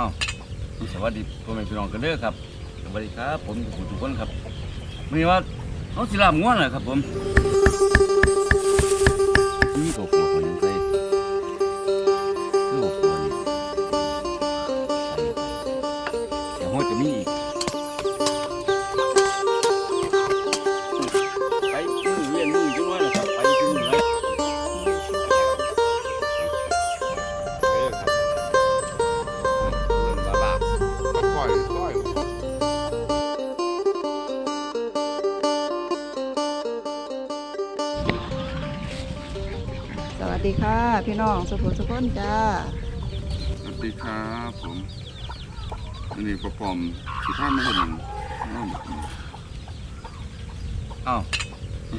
อ้าวสวัสดีพ่อแม่พี่น้องกันเด้อครับสวัสดีครับ ผมผู้ทุกคนครับวันนี้ว่าเอาสิลามง่วนเหรอครับผมนี่ตัว ดีค่ะ พี่น้องสุขุมสุขนจ้า สวัสดีครับผมอันนี้ประปอมสิท่านไม่เห็นหยังน้องอ้าว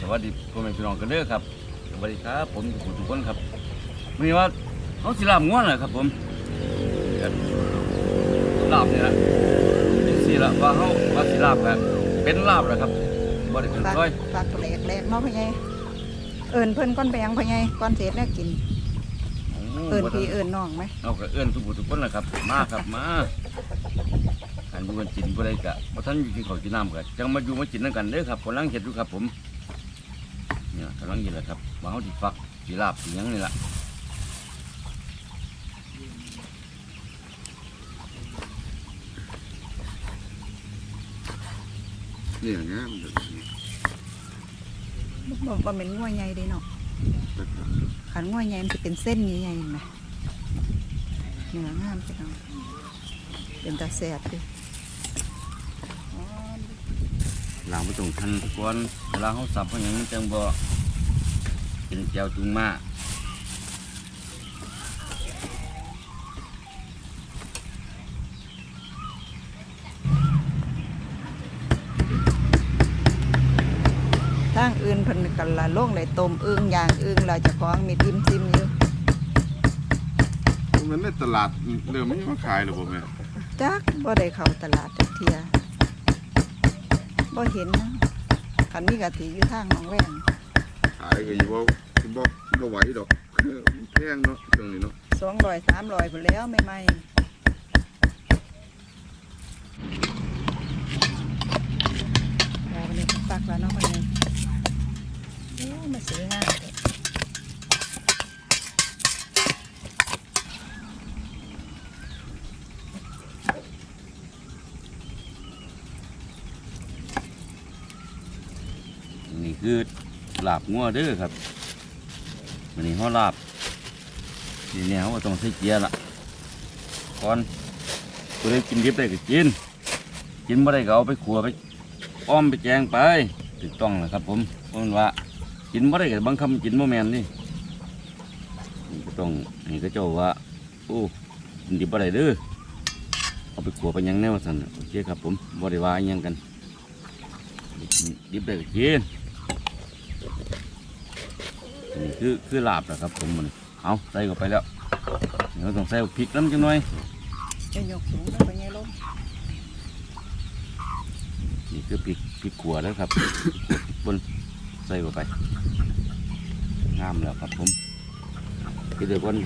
สวัสดีพ่อแม่พี่น้องกันเด้อครับสวัสดีครับผมผู้ทุกคนครับวันนี้ว่าเอาสิลามง่วนเลยครับผมครับลาบนี่แหละเป็นสิละว่าเขาว่าสิลาบแบบเป็นลาบแหละครับบ่ได้เป็นฝากร้อยฝากแหลกแหลกเนาะพ่อใหญ่ เอิญเพิ่นก้อนแบงพ่อใหญ่ก้อนเศษแน่กิน เอิญพี่เอิญน้องไหมเอาก็เอิ้นทุกผู้ทุกคนแหละครับ มาครับมาอันอยู่กันกินบ่ได้กะบ่ทันอยู่กินข้าวกินน้ำก็จังมาอยู่มากินนำกันเด้อครับกำลังเฮ็ดอยู่ครับ ผมเนี่ยกำลังเฮ็ดแหละครับว่าเฮาสิฟักสิลาบสิหยังนี่ล่ะนี่อย่างเงี้ยมันจะ บ่บ่เป็นง่วยใหญ่เด้เนาะขันง่วยใหญ่มันจะเป็นเส้นใหญ่ๆเห็นไหมเนื้องามพี่น้องเป็นตาแสบดิอ๋อล้างไปตรงทันทุกคนเวลาเขาสับเขาอย่างมันจังบ่เป็นแก้วจุงมา ทางอื่นเพิ่น กันละลงเลยต้มอึ่งย่างอึ่งเราจะของมีทิมซิมอยู่มันในตลาดเริ่มไม่มาขายหรอผมเนี่ยจักบ่ได้เข้าตลาดจักเทียบ่เห็นนะคันมีกะทิอยู่ทางหนองแวงขายก็อยู่ว่าบ่บ่ไหวดอกแพงเนาะตรงนี้เนาะสองร้อยสามร้อยพอแล้วไม่ไม่แล้ววันนี้ปักแล้วเนาะวันนี้โอ้ มาสวยงามเลยนี่คือลาบงัวเด้อครับวันนี้เขาลาบทีนี้เขาต้องใส่เกียร์ละก่อนกูได้กินดิบได้ก็กิน กินไม่ได้ก็เอาไปขัวไปอ้อมไปแกงไปถูกต้องแหละครับผมเพราะว่า กินไม่ได้ก็บางคำกินโมแมนนี่นี่ก็ต้องนี่ก็เจ้าว่าโอ้กินดิบไม่ได้เด้อเอาไปขัวไปหยังแนวสันน่ะโอเคครับผมบ่ได้ว่าอิหยังกันดิบได้ก็กินนี่คือคือลาบนะครับผมมันเอาใส่เข้าไปแล้วเดี๋ยวต้องใส่พริกน้ำจังหน่อยจะยกสูงแล้วไปไงลงนี่คือพริกพริกขัวแล้วครับพริกขัวพริกป่น ใส่เข้าไปงามแล้วครับผมคือเดี๋ยวก่อน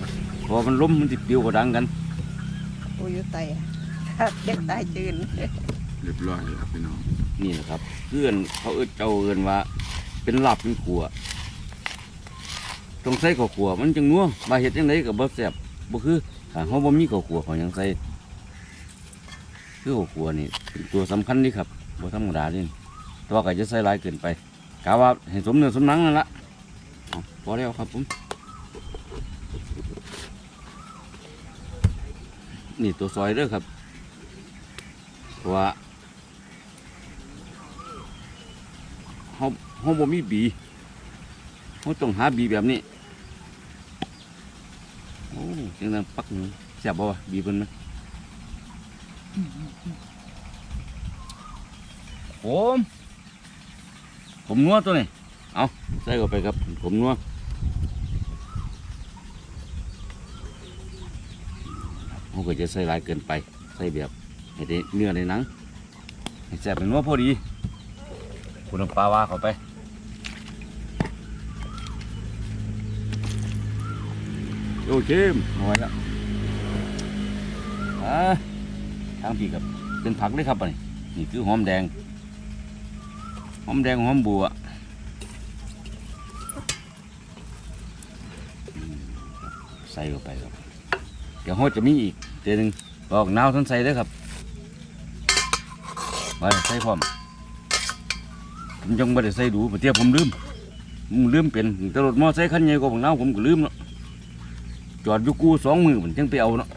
พอมันล้มมันติดปิวกระดังกันโอ้ยอยู่ไตอะเด็กตายจืนเรียบร้อยแล้วพี่น้องนี่แหละครับ เพื่อนเขาเอิ้นเจ้าเอินว่า เป็นลาบเป็นขัวต้องใส่ข้าวขัวมันจังนัวมาเห็ดยังไงกับบ่แซ่บบ่คือถ้าเขาบ่มีข้าวขัวเขายังใส่คือข้าวขัวนี่เป็นตัวสำคัญนี่ครับบ่ธรรมดาเด่นแต่ว่าก็จะใส่หลายเกินไป กะว่าให้สมเนื้อสมหนังนั่นละเอาพอแล้วครับผม นี่ตัวซอยเด้อครับเพราะว่าเขาเขาบ่มีบีเขาต้องหาบีแบบนี้ โอ้เสียงดังปักหนึ่งแซ่บบ่วะบีเพิ่นไหมผม ผมนัวตัวนี้เอาใส่เข้าไปครับผมนัวเขาก็จะใส่หลายเกินไป ใส่แบบให้ได้เนื้อในหนังให้แซ่บเป็นนัวพอดีคุณปลาว่าเข้าไปโอเคเอาไว้แล้วอ่าทางพี่กับเป็นผักเลยครับนนี้นี่คือหอมแดง หอมแดงหอมบัวใส่เข้าไปครับเดี๋ยวเขาจะมีอีกเดี๋ยวนึงบอกนาวท่านใส่เด้ครับไว้ใส่พร้อมผมยังไม่ได้ใส่ดูเดี๋ยวผมลืมผมลืมเป็นตรถมอไซค์คันใหญ่กว่าของนาวผมก็ลืมเนาะจอดอยู่กูสองมือผมจังไปเอาเนาะ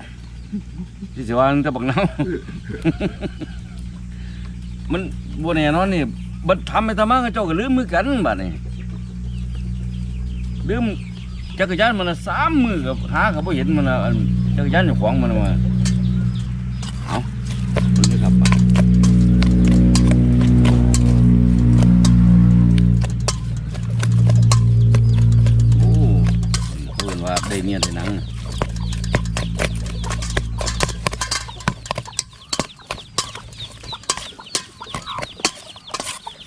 ที่สิว่ามันจะบักนาวมันบนแน่นอนนี่ บัดทำไปทำมาก็เจ้าก็ลืมมือกันบัดนี้ลืมจักรยานมันละสามมือกับหากับบ่เห็นมันละอันจักรยานเจ้าของมันมาเอาเบิ่งเลยครับบัดโอ้เขาเห็นว่าได้เนี่ยได้นัง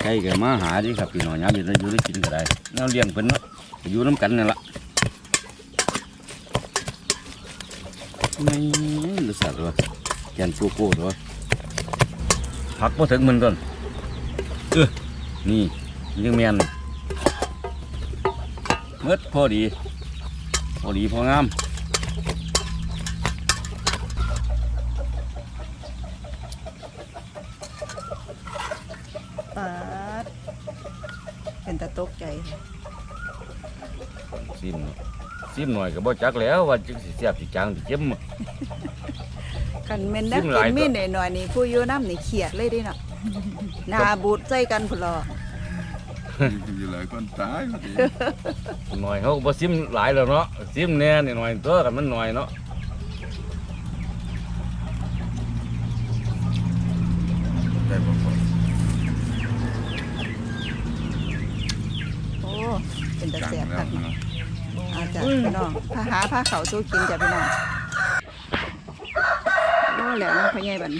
ใครก็มาหาดิครับพี่น้องยามเย็นเราอยู่ได้กินก็ได้เราเลี้ยงเพิ่นเนาะอยู่น้ำกันนั่นละไม่รู้สัตว์วะแกนฟูกูตัวพักพอถึงมันก่อนเออนี่ยังแมนเมื่อพอดี พอดีพองาม ปาดเป็น ตะตกใจซิมซิมหน่อยก็บ่จักแล้วว่าจังสิเสียบสิจางสิเจ็มกันเม่นนักจิ้มหกิลายนตัว มีหน่อยหน่อยๆนี่ผู้อยู่น้ำนี่เขียดเลยเดิเนาะหนาบูดใจกันพุ่นลออยู่หลายคนตายพอดีหน่อยเขาก็บ่ซิมหลายแล้วเนาะซิมแหน่นี่หน่อยตัวกันมันหน่อยเนาะ ได้บ่พอ โอ้ เป็นตะแสบแล้คัวกนาะเนาะอาจารย์พี่น้องพาหาพาเขาสู้กินจ้ะพี่น้องโอ้แล้วน้องพ่อใหญ่บัน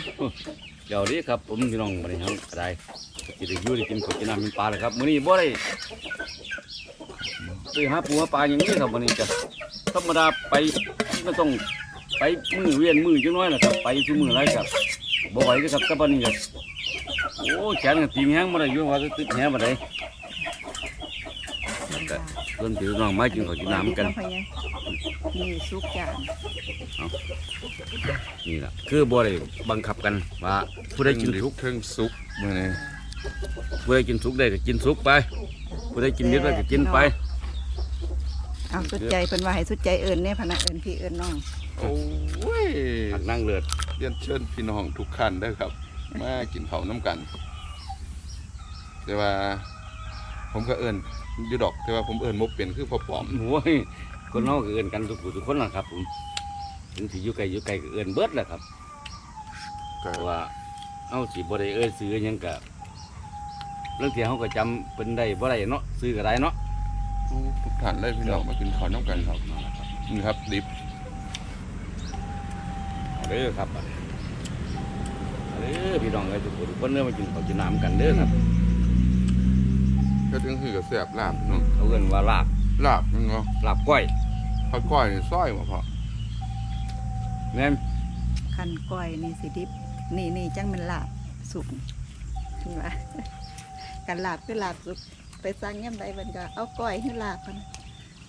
เดี๋ยวนี้ครับผมพี่น้องบัดนี้เฮาก็ได้สิได้อยู่ได้กินข้าวกินน้ำกินปลาเลยครับมื้อนี้บ่ได้ไปหาปูหาปลาอย่างนี้ครับวันนี้จะธรรมดาไปก็ต้องไปมือเวียนมือจังน้อยนะครับไปทุกมือไรครับบ่ไหวเด้อครับแต่บัดนี้ก็โอ้แขนก็ตีแห้งบ่ได้ยู่ว่าจะติดแหบ่ได้ ก็เพิ่นพี่น้องมากินข้าวกินน้ำกันองพ่อใหญ่นี่สุกจานนี่แหละคือบ่ได้บังคับกันว่าผู้ใดกินสุกเทิงสุกมื้อนี้ผู้ใดกินสุกได้ก็กินสุกไปผู้ใดกินดิบได้ก็กินไปเอาสุดใจเพิ่นว่าให้สุดใจเอิ้นแน่พะนะเอิ้นพี่เอิ้นน้องโอ้ยหักนั่งเลือดเรียนเชิญพี่น้องทุกท่านเด้อครับ มากินเผาวน้ำกันแต่ว่า ผมก็เอิ้นอยู่ดอกแต่ว่าผมเอิ้นบ่เป็นคือพ่อปอมโอ้ยคนเฮาก็เอิ้นกันทุกผู้ทุกคนล่ะครับผมถึงสิอยู่ไกลอยู่ไกลก็เอิ้นเบิดแหละครับก็เพราะว่าเฮาสิบ่ได้เอิ้นซื้อหยังก็เรื่องที่เฮาก็จำเป็นได้บ่ได้เนาะซื้อก็ได้เนาะทุกท่านเลยพี่น้องมากินข้าวน้ำกันครับนี่ครับดิบเอาเด้อครับเอาเด้อพี่น้องเอ้ยทุกผู้ทุกคนเด้อมากินข้าวกินน้ำกันเด้อครับ ก็ถึงคือกับแซ่บลาบเนาะเขาเอิ้นว่าลาบลาบมันเนาะลาบก้อยข้าวก้อยนี่ซอยบ่พอแม่นคันก้อยนี่สิดิบนี่นี่จังมันลาบสุกถึงว่ากันลาบคือลาบสุกไปสั่งยามใดเพิ่นก็เอาก้อยคือลาบพัน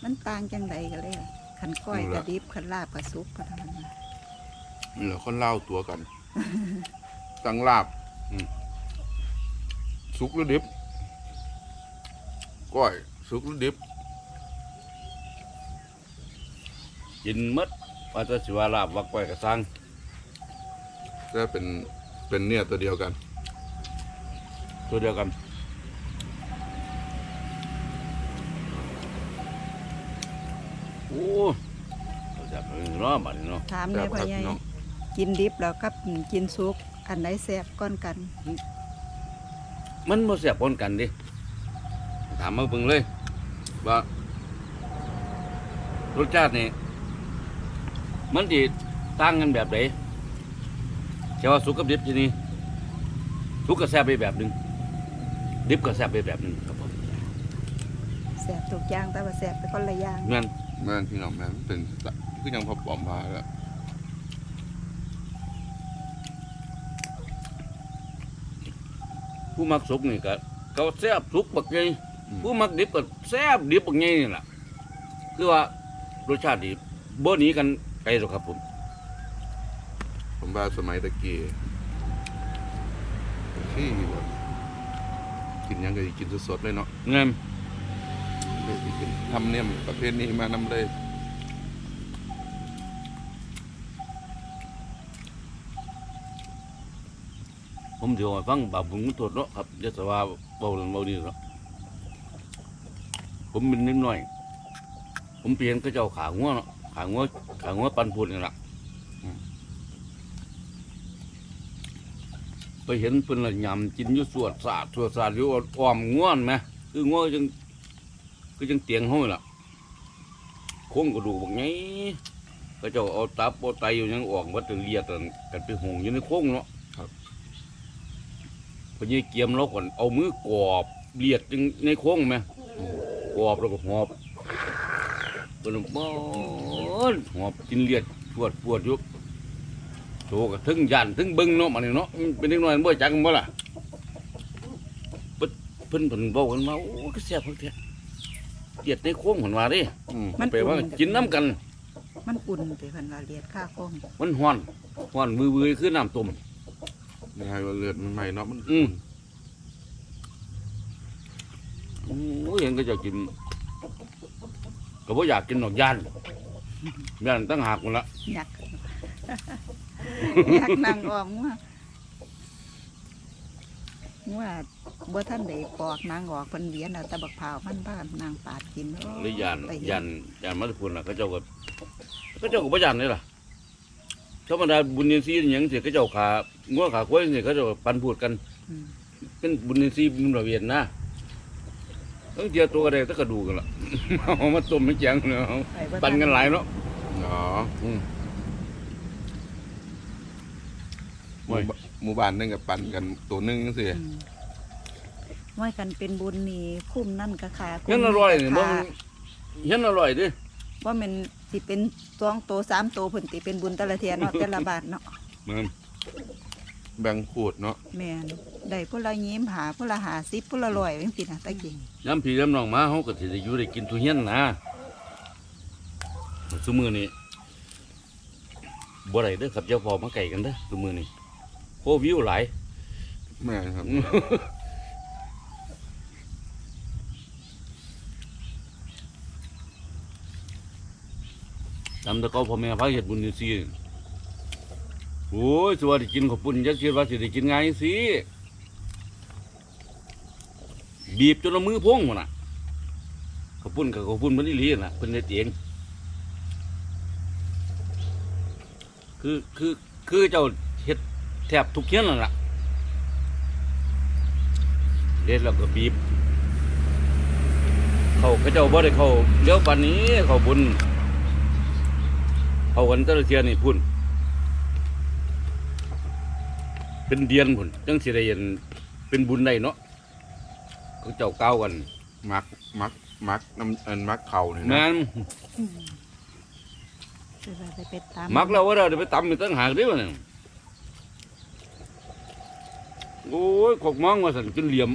มันต่างจังใดก็เลยคันก้อยก็ดิบคันลาบก็สุกก็เท่านั้นเหลือคนเล่าตัวกันสั่งลาบอืมสุกหรือดิบ ก้อยสุกหรือดิบ กินหมดว่าจะสิว่าลาบว่าก้อยก็สั่งก็เป็นเป็นเนี่ยตัวเดียวกัน ตัวเดียวกัน โอ้เราจะไปเนาะบัดนี้เนาะถามแซ่เลยบพ่อครับใหญ่พี่น้องกินดิบแล้วกับกินสุกอันไหนแซ่บก้อนกัน มันบ่เสียบปนกันดิ ถามมาเบิ่งเลย ว่ารสชาตินี่มันดีตั้งกันแบบไหนแต่ว่าสุกกับดิบที่นี่สุกกับแซ่บไปแบบหนึ่งดิบกับแซ่บไปแบบหนึ่งครับผมแสบถูกย่างแต่ว่าแสบไปคนละย่างแม่นแม่นพี่น้องแม่นเป็นคือยังพอปอมมาแล้วผู้มักสุกนี่ก็เขาแซ่บสุกบักเล ผู้มักดิบก็แซ่บดิบบักไงนี่แหละคือว่ารสชาติดีบ่หนีกันไกลหรอกครับผม ผมว่าสมัยตะกี้ที่แบบกินหยังก็สิกินสดๆเลยเนาะเงินเลยสิกินทำเนี่ยมประเภทนี้มานำเลยผมเดี๋ยวให้ฟังบาปบุญคุณโทษเนาะครับเดี๋ยวจะว่าเบาเรื่องเบาดีเนาะ ผมเป็นนิดหน่อย ผมเปลี่ยนก็เจ้าขางัวเนาะขางัวขางัวปันพูดนี่แหละอืมไปเห็นเพิ่นละยำกินอยู่สวดสาดสวดสาดอยู่อ้อมง่วนไหมคือง่วจังคือจังเตียงห้อยล่ะโค้งกระดูกบอกไงก็เจ้าเอาตับเอาไตอยู่ยังออกวัดเลียดกันกันไปหงอยู่ในโค้งเนาะพอยี่เกียมเราก่อนเอามือกรอบเลียดในในโค้งไหม กรอบแล้วก็หอบเป็นบ้อนหอบกินเลียดปวดปวดอยู่โตก็ถึงยันถึงเบิ้งเนาะมันนี่เนาะมันเป็นเด็กน้อยมันบ่จักมันบ่ล่ะเพิ่นเพิ่นเพิ่นบอกกันว่าโอ้ก็แซ่บพักแท้เลียดในโค้งเพิ่นว่าเดิอืมมันแปลว่าอุ่นกินน้ำกัน มันอุ่นไปเพิ่นว่าเลียดข้าคงมันฮ้อนฮ้อนมือๆคือน้ำต้มยังไงว่าเลือดมันใหม่เนาะมันอืม โอ้ยเห็นก็จะกินก็บ่อยากกินหนอกย่านย่านตั้งหากหมันละอยากอยากนั่งออกงัวงัวบ่ทันได้ปอกนางออกเพิ่นเลี้ยนเอาแต่บักพร้าวมันพากันนางปาดกินโหรือย่านไปเห็ย่านย่านมัตพุนล่ะเขาเจ้าก็เขาเจ้าก็บ่ย่านเลยล่ะธรรมดาบุญญาซีอหย่างเสียเขาเจ้าขางัวขาควายเนี่ยเขาเจ้าปันพูดกัน อืม เป็นบุญญาซีบุญระเวียนนะ ต้องเจียตัวกระเดกตะกระดูกกันล่ะเอามาต้มให้แจงเนาะไปบ่ทัปันกันหลายเนาะเนาะอืมหมู่บ้านหมู่บ้านหนึงกับปั่นกันตัวหนึงจังซี่อืมว่ากันเป็นบุญนี่คุ้มนั่นก็ค่ะคุ้มเห็นอร่อยนี่บ่ค่ะมันเห็นอร่อยดิว่ามันสิเป็นสองโตสามโตเพิ่นติเป็นบุญแต่ละเทียเนาะแต่ละบาทเนาะเหมือนแบ่งขูดเนาะแม่น ได้ผู้ละยิ้มหาผู้ละหาสิบผู้ละร้อยจังซี่นะตะกี้ย้ำพี่ย้ำน้องมาเขาก็สิได้อยู่ได้กินทุเรียนนะซุมือนี้บ่ได้เด้อครับเจ้าพ่อมาไก่กันเด้อซุมือนี้โควิวหลายแม่นครับ จำแตะเกาพ่อแม่พาเฮ็ดบุญนี่สิโอ้ยสวัสดีกินข้าวปุ้นจะคิดว่าสิได้กินง่ายสิ บีบจนเอามือพองหมดน่ะขาวปุ้นกับขาวปุ้นมันอีหลีน่ะเพิ่นเฮ็ดเองคือคือคือเจ้าเฮ็ดแทบทุกเฮียนนั่นล่ะเด็ดแล้วก็บีบ เขาเขาเจ้าบ่ได้เขาเลี้ยวปานนี้เขาบุญเอากันตะเทียนี่พุ่น เป็นเดียนพุ่นจังสิได้เห็นเป็นบุญได้เนาะ เขาเจ้าเก้าวกันมักมักมักน้ำอันมักเข่านี่นะแม่นอืมสิว่าได้ไปตามมักแล้วว่าเราเดี๋ยวไปตำไปตั้งหากเด้วะเนี่ยโอ้ยขอกมองว่าสันเป็นเหลี่ยม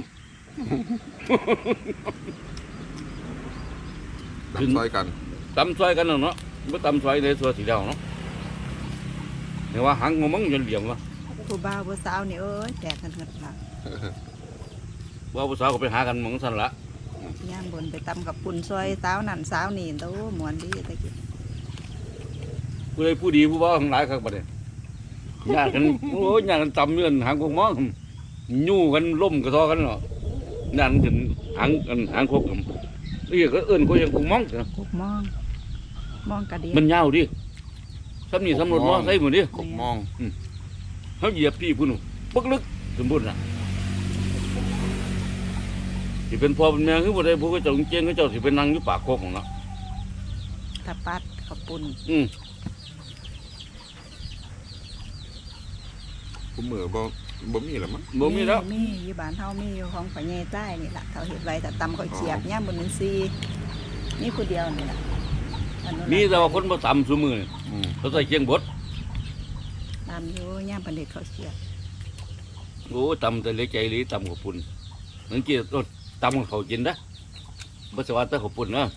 ตำซอยกันตำซอยกันเนาะเนาะไม่ตำซอยในส่วนสีดาวเนาะเห็นว่าหางงมังจนเหลี่ยมวะผู้บ่าวผู้สาวนี่เอ้ยแตกกันเกิดละ ว่าผู้สาวก็ไปหากันหมองสันละย่างบนไปตำกับปุ่นซอยสาวนั่นสาวนี่โตม่วนดีตะกี้ผู้ใดผู้ดีผู้บ่าวทั้งหลายครับบัดนี้ญาติกันโอ้ยญาติกันตำเงื่อนหางกงมองยู่กันล่มกระทอกันเนาะญาติกันหางกันหางคกกันนี่ก็เอื้นก็ยังกงมองเถอะกุกมอง มองกระเดียมันยาวดิสำนี่สำรวจมอใส่หมดดิกบมองเขาเหยียบพี่พุ่นปักลึกสมบูรณ์น่ะ สิเป็นพ่อเป็นแม่คือบ่ได้พวกเขาเจ้าเจียงเขาเจ้าสิเป็นนางอยู่ปากโคกของเนาะตะปัดขับปุ่นอืมผมเหมือบ่บ่มีแล้วมั้งบ่มีแล้วมีอยู่บ้านเฮามีอยู่ของปัญญาใต้นี่ล่ะเขาเฮ็ดไว้แต่ตำข้าวเขียบย่ามบนนั้นซีนี่ผู้เดียวนี่ล่ะอันนู้นมีล่ะแต่ว่าคนบ่ตำซุมือนี่อืมเขาใส่เคียงบดตามอยู่ย่ามประเด็ดข้าวเขียบโอ้ตำแต่เล็กใจหรือตำขาวปุ่นนั่นกี่รส ตำของเขากินนะบ่สวัสดิ์แต่ขาวปุ่นเนาะ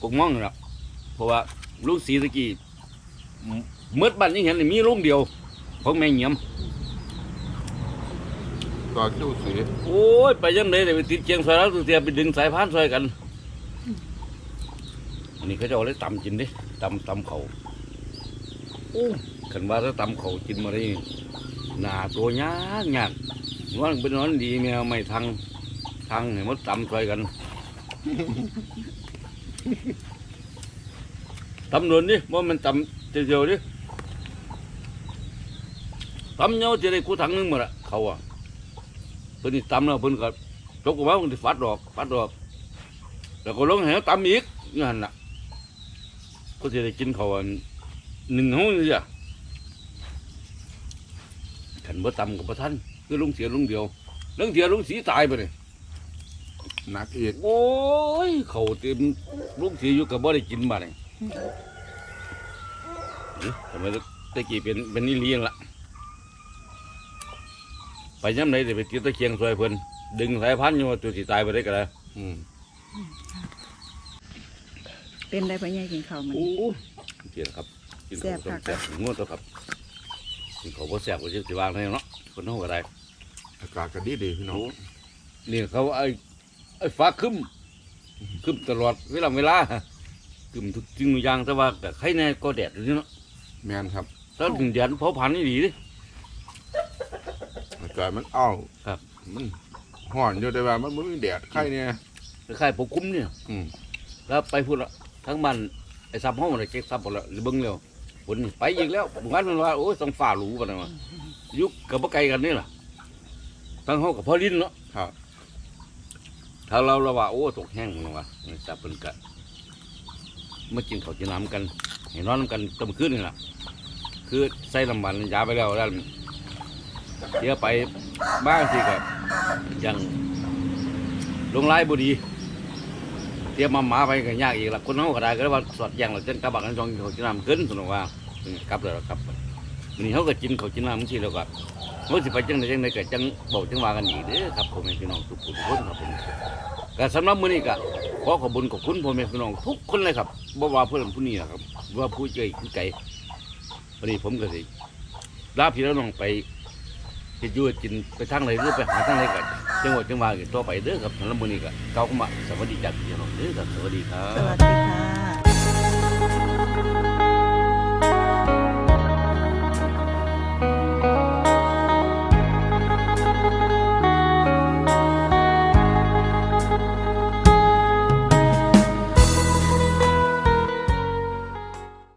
คงมองนะเพราะว่าลูกสีตะกี้เมื่อบ้านยังเห็นเลยมีลุงเดียวของแม่เหี่ยมต่อคิวสีโอ้ยไปยังไงเลยไปติดเชียงซอยแล้วตัวเสียไปดึงสายพานซอยกันอันนี้เขาจะเอาเลยตำกินดิตำตำเขาโอ้ขันว่าถ้าตำเขากินมาได้หนาตัวยากยาก นอนเป็นนอนดีแมวไม่ทางทางเห็นมันตำซอยกันตำนวนดิว่ามันตำเจียวๆดิตำเนาจะได้กูถังหนึงหมดละเขาอะเพิ่นนี่ตำแล้วเพิ่นก็จกออกมาเพิ่นสิฟัดดอกฟัดดอกแล้วก็ลงแหวตำอีกนี่หั่นน่ะก็สิได้กินข้าวอันหนึ่งห้องนี่จ้ะขันบ่ตำกับบ่ทัน คือลุงเสียลุงเดียวลุงเสียลุงสีตายไปเลยหนักอีกโอ้ยเขาวเต็มลุงเสียอยู่กับบ่ได้กินมาเลยนี่ทำไมตะกี้เป็นเป็นนี่เลี้ยงละไปย้ำไหนจะไปติดตะเคียงซอยเพิ่นดึงสายพันธุ์อยู่ว่าตัวสิตายไปได้ก็ได้อืมเป็นได้พ่อใหญ่กินข้าวมันโอ้เจียครับกินข้าวแซ่ต้บมคัแซ่กบงวดตัวครับกินข้าวบ่แซ่บก็จะสิวางได้เนาะคนเฮาก็ได้ อากาศก็ดีดีพี่น้องโอ้นี่เขาไอ้ไอ้ฟ้าครึ้มครึ้มตลอดเวลาเวลาครึ้มทุกสิ่งทุกอย่างแต่ว่าแต่ใครแน่ก็แดดอยู่เนาะแมนครับถ้าถึงแดดเผาผลาญนี่ดีเดิอากาศมันอ้าวครับ มันห่อนอยู่แต่ว่ามันบ่มีแดดไข่เนี่ยคล้ายๆปกคลุมเนี่ยอืมแล้วไปพูดละทั้งมันไอ้ซับห้องอะไรเจ๊กซับหมดละหรือเบิ้งแล้วฝนนี่ไปอีกแล้วบุกันมันว่าโอ้ยต้องฝ่าหลูกันนะวะยุคกับบ่ไกลกันนี่ล่ะ ทั้งห้องกับพ่อลิ้นเนาะครับ ถ้าเราเราว่าโอ้ตกแห้งมันว่าจับเป็นกะมากินข้าวกินน้ำกันให้นอนนำกันตมคืนนี่ล่ะคือใส่น้ำมันยาไปแล้วแล้วเดี๋ยวไปบ้างทีกับยังลงไล่บุดีเตรียมมาหมาไปกันยากอีกละคนเขาก็ได้ก็ได้ว่าสอดแยงเราเช่นกระบะกันจองกินข้าวกินน้ำขึ้นสนุกว่าครับเลยครับวัน นี้เขาก็กินเขากินน้ำที่แล้วก็เขาสิไปจังใดจังใดก็จังบอกจังว่ากันอีกเด้อครับผมพี่น้องทุกผู้ทุกคนครับผมก็สำหรับมื้อนี้ก็ขอขอบคุญขอบคุณพ่อแม่พี่น้องทุกคนเลยครับบ่ว่าผู้นั้นผู้นี้ครับว่าผู้เจผู้ไก่วันนี้ผมก็สิลาพี่แล้วน้องไปเฮ็ดอยู่เฮ็ดกินไปทางไหนหรือไปหาทางไหนกันจังหวัดจังหวัดต่อไปเด้อครับสำหรับมื้อนี้ก็เก้าเข้ามาสวัสดีจากพี่น้องเด้อครับสวัสดีครัสวับสดีค่ะ